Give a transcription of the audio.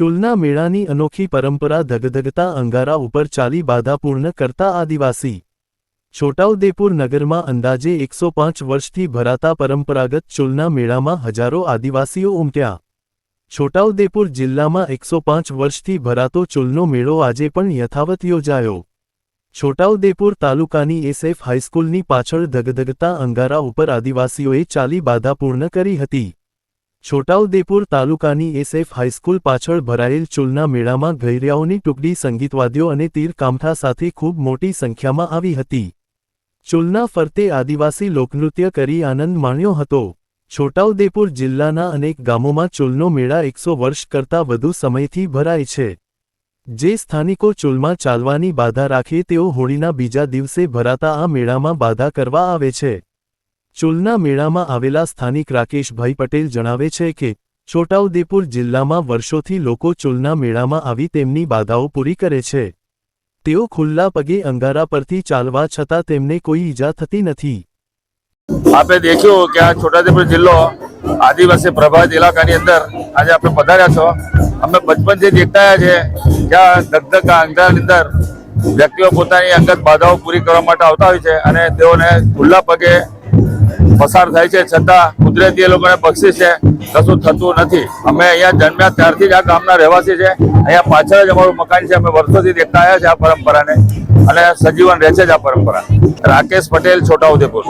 ચુલના મેળાની અનોખી પરંપરા ધગધગતા અંગારા ઉપર ચાલી બાધાપૂર્ણ કરતા આદિવાસી. છોટાઉદેપુર નગરમાં અંદાજે એકસો પાંચ વર્ષથી ભરાતા પરંપરાગત ચુલના મેળામાં હજારો આદિવાસીઓ ઉમટ્યા. છોટાઉદેપુર જિલ્લામાં એકસો પાંચ વર્ષથી ભરાતો ચુલનો મેળો આજે પણ યથાવત યોજાયો. છોટાઉદેપુર તાલુકાની એસએફ હાઈસ્કૂલની પાછળ ધગધગતા અંગારા ઉપર આદિવાસીઓએ ચાલી બાધાપૂર્ણ કરી હતી. છોટાઉદેપુર તાલુકાની એસએફ હાઈસ્કૂલ પાછળ ભરાયેલ ચુલના મેળામાં ગૈરિયાઓની ટુકડી સંગીતવાદ્યો અને તીર કામઠા સાથે ખૂબ મોટી સંખ્યામાં આવી હતી. ચુલના ફરતે આદિવાસી લોકનૃત્ય કરી આનંદ માણ્યો હતો. છોટાઉદેપુર જિલ્લાના અનેક ગામોમાં ચુલનો મેળા એકસો વર્ષ કરતાં વધુ સમયથી ભરાય છે. જે સ્થાનિકો ચુલમાં ચાલવાની બાધા રાખે તેઓ હોળીના બીજા દિવસે ભરાતા આ મેળામાં બાધા કરવા આવે છે. ચુલના મેળામાં આવેલા સ્થાનિક રાકેશભાઈ પટેલ જણાવે છે કે, છોટાઉદેપુર જિલ્લામાં વર્ષોથી લોકો ચુલના મેળામાં આવી તેમની બાધાઓ પૂરી કરે છે. તેઓ ખુલ્લા પગે અંગારા પરથી ચાલવા છતાં તેમને કોઈ ઈજા થતી નથી. આપે દેખ્યું કે આ છોટાઉદેપુર જિલ્લો આદિવાસી પ્રભાવિત ઇલાકાની અંદર આજે આપણે પધાર્યા છો. અમે બચપનથી દેખતા આવ્યા છે કે આ દગદગ અંધારની અંદર વ્યક્તિઓ પોતાની અંગત બાધાઓ પૂરી કરવા માટે આવતા હોય છે અને તેઓને ખુલ્લા પગે પસાર થાય છે. છતાં કુદરતી એ લોકોને બક્ષી છે. કશું થતું નથી. અમે અહીંયા જન્મ્યા ત્યારથી જ આ ગામના રહેવાસી છે. અહીંયા પાછળ જ અમારું મકાન છે. અમે વર્ષોથી દેખતા આવ્યા છે આ પરંપરાને. અને સજીવન રહે છે જ આ પરંપરા. રાકેશ પટેલ, છોટાઉદેપુર.